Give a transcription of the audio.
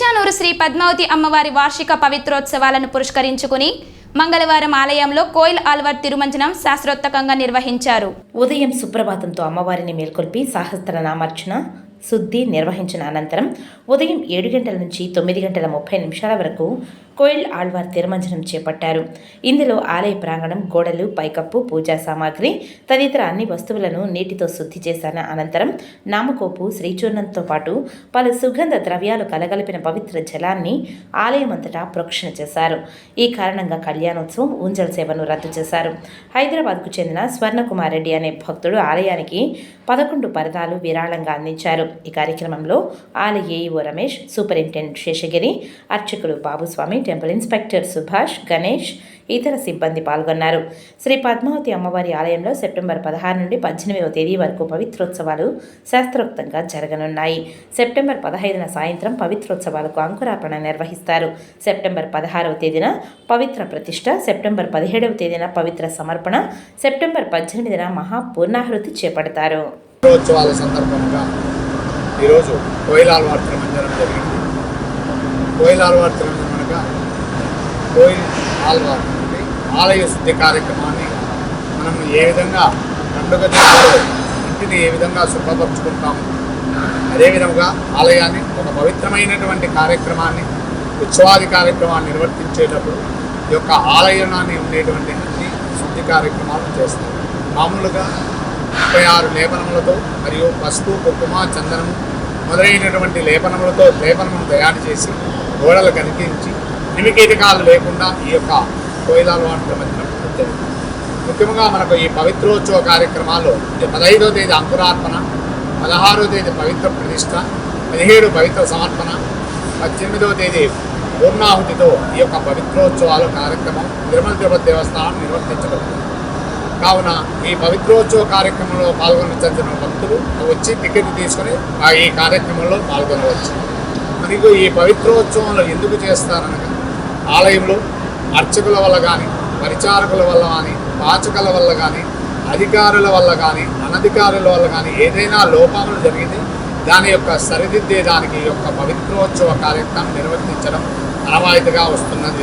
తిరుచానూరు శ్రీ పద్మావతి అమ్మవారి వార్షిక పవిత్రోత్సవాలను పురస్కరించుకుని మంగళవారం ఆలయంలో కోయిల్ ఆల్వార్ తిరుమంజనం శాస్త్రోత్తకంగా నిర్వహించారు. ఉదయం సుప్రభాతంతో అమ్మవారిని మేల్కొల్పి సహస్రనామార్చన శుద్ధి నిర్వహించిన అనంతరం ఉదయం ఏడు గంటల నుంచి తొమ్మిది గంటల ముప్పై నిమిషాల వరకు కోయిల్ ఆళ్వార్ తిరుమంజనం చేపట్టారు. ఇందులో ఆలయ ప్రాంగణం గోడలు పైకప్పు పూజా సామాగ్రి తదితర అన్ని వస్తువులను నీటితో శుద్ధి చేసిన అనంతరం నామకోపు శ్రీచూర్ణంతో పాటు పలు సుగంధ ద్రవ్యాలు కలగలిపిన పవిత్ర జలాన్ని ఆలయమంతటా ప్రోక్షణ చేశారు. ఈ కారణంగా కళ్యాణోత్సవం ఊంజల్ సేవను రద్దు చేశారు. హైదరాబాద్కు చెందిన స్వర్ణకుమార్ రెడ్డి అనే భక్తుడు ఆలయానికి పదకొండు పరదాలు విరాళంగా అందించారు. ఈ కార్యక్రమంలో ఆలయ ఏఈఓ రమేష్ సూపరింటెండెంట్ శేషగిరి అర్చకులు బాబుస్వామి టెంపుల్ ఇన్స్పెక్టర్ సుభాష్ గణేష్ ఇతర సిబ్బంది పాల్గొన్నారు. శ్రీ పద్మావతి అమ్మవారి ఆలయంలో సెప్టెంబర్ పదహారు నుండి పద్దెనిమిదవ తేదీ వరకు పవిత్రోత్సవాలు శాస్త్రోక్తంగా జరగనున్నాయి. సెప్టెంబర్ పదహైదున సాయంత్రం పవిత్రోత్సవాలకు అంకురార్పణ నిర్వహిస్తారు. సెప్టెంబర్ పదహారవ తేదీన పవిత్ర ప్రతిష్ట సెప్టెంబర్ పదిహేడవ తేదీన పవిత్ర సమర్పణ సెప్టెంబర్ పద్దెనిమిదిన మహాపూర్ణాహృతి చేపడతారు. సందర్భంగా ఈరోజు కోయిలాల వార్తల మందిరం జరిగింది. కోయిలాల వార్తల మందిరం అనగా కోయిల్ ఆల్వార్ ఆలయ శుద్ధి కార్యక్రమాన్ని మనం ఏ విధంగా పండుగ ఇంటిని ఏ విధంగా శుభ్రపరుచుకుంటాము అదేవిధంగా ఆలయాన్ని ఒక పవిత్రమైనటువంటి కార్యక్రమాన్ని ఉత్సవాది కార్యక్రమాన్ని నిర్వర్తించేటప్పుడు ఈ యొక్క ఆలయాన్ని ఉండేటువంటి అన్ని శుద్ధి కార్యక్రమాలు చేస్తారు మామూలుగా ముప్పై ఆరు లేపనములతో మరియు పసుపు కుంకుమ చందనము మొదలైనటువంటి లేపనములతో లేపనమును తయారు చేసి గోడలు కనిపించి నిమికీటకాలు లేకుండా ఈ యొక్క కోయిలాలు వాటి మధ్యన ముఖ్యంగా మనకు ఈ పవిత్రోత్సవ కార్యక్రమాల్లో పదహైదో తేదీ అంకురార్పణ పదహారో తేదీ పవిత్ర ప్రతిష్ట పదిహేడు పవిత్ర సమర్పణ పద్దెనిమిదవ తేదీ పూర్ణాహుతితో ఈ యొక్క పవిత్రోత్సవాల కార్యక్రమం తిరుమల తిరుపతి దేవస్థానం నిర్వర్తించబడుతుంది. కావున ఈ పవిత్రోత్సవ కార్యక్రమంలో పాల్గొనవలసిన భక్తులు వచ్చి టికెట్ తీసుకొని ఆ ఈ కార్యక్రమంలో పాల్గొనవచ్చు. మరియు ఈ పవిత్రోత్సవంలో ఎందుకు చేస్తారనగా ఆలయంలో అర్చకుల వల్ల కానీ పరిచారకుల వల్ల కానీ పాచకుల వల్ల కానీ అధికారుల వల్ల కానీ అనధికారుల వల్ల కానీ ఏదైనా లోపాలు జరిగితే దాని యొక్క సరిదిద్దేదానికి ఈ యొక్క పవిత్రోత్సవ కార్యక్రమం నిర్వర్తించడం ఆనవాయితీగా వస్తున్నది.